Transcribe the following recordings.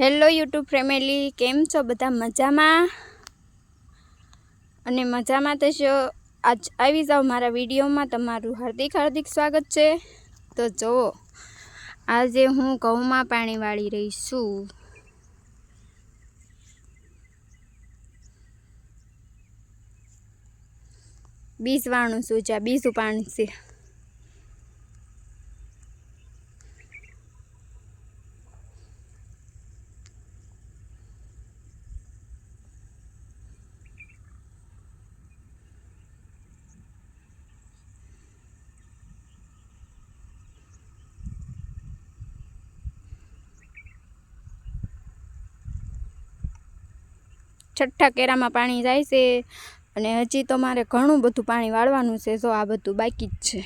Hello YouTube family, કેમ છો બધા મજામાં? અને મજામાં છો આજ આવી જાઓ મારા વિડીયોમાં, તમારું હાર્દિક હાર્દિક સ્વાગત છે. તો જુઓ, આજે હું ઘઉંમાં પાણી વાળી રહી છું. બીજ છું? જ્યાં બીજું પાણી છે. છઠ્ઠા કેરામાં પાણી જાય છે અને હજી તો મારે ઘણું બધું પાણી વાળવાનું છે, જો આ બધું બાકી જ છે.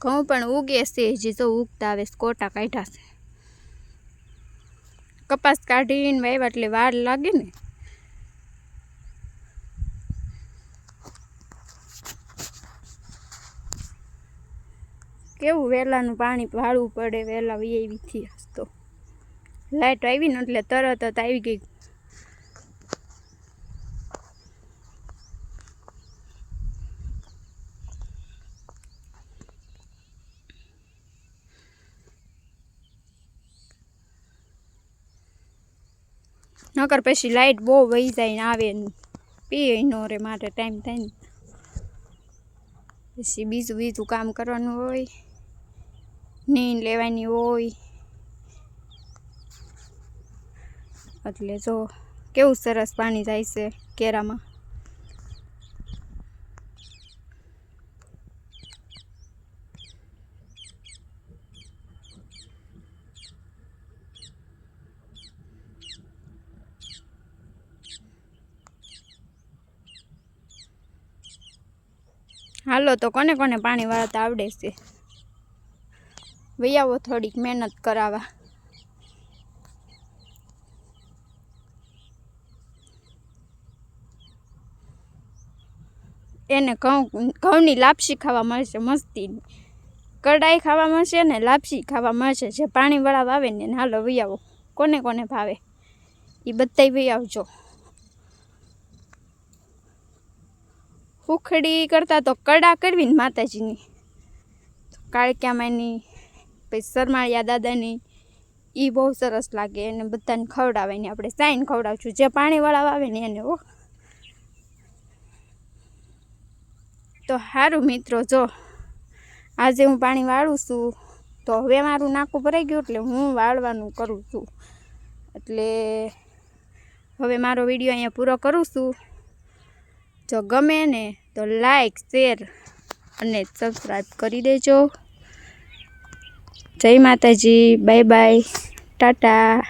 ઘઉં પણ ઉગે છે, હજી જો ઉગતા આવે કોટા કાઢ્યા છે. કપાસ કાઢીને વાવ્યા એટલે વાર લાગે ને. કેવું વહેલાનું પાણી વાળવું પડે વહેલા વીએવી થી તો. લાઈટ આવી ને એટલે તરત જ આવી ગઈ. નકર પછી લાઈટ બહુ વહી જાય ને આવે પીએ નો રે માટે ટાઈમ થાય ને. પછી બીજું બીજું કામ કરવાનું હોય, નીંદ લેવાની હોય એટલે જો કેવું સરસ પાણી જાય છે કેરામાં. હાલો, તો કોને કોને પાણી વાળતા આવડે છે? વૈયાવો થોડીક મહેનત કરાવવા. એને ઘઉં, ઘઉંની લાપસી ખાવા મળશે મસ્તીની કડાઈ ખાવા મળશે ને લાપસી ખાવા મળશે. જે પાણીવાળા વાવે ને એને હાલો વહી આવો કોને કોને ભાવે? એ બધાય વહી આવજો હુખડી કરતાં તો કડા કરવી ને માતાજીની. કાળક્યામાની પછી સરમાળિયા દાદાની. એ બહુ સરસ લાગે. અને બધાને ખવડાવે ને આપણે સાઈન ખવડાવશું. જે પાણીવાળા વાવે ને એને, હો. તો સારું મિત્રો, જો. આજે હું પાણી વાળું છું, તો હવે મારું નાકું ભરાઈ ગયું એટલે હું વાળવાનું કરું છું. એટલે હવે મારો વીડિયો અહીંયા પૂરો કરું છું. જો ગમે ને તો લાઈક, શેર અને સબસ્ક્રાઈબ કરી દેજો. જય માતાજી, બાય બાય, ટાટા.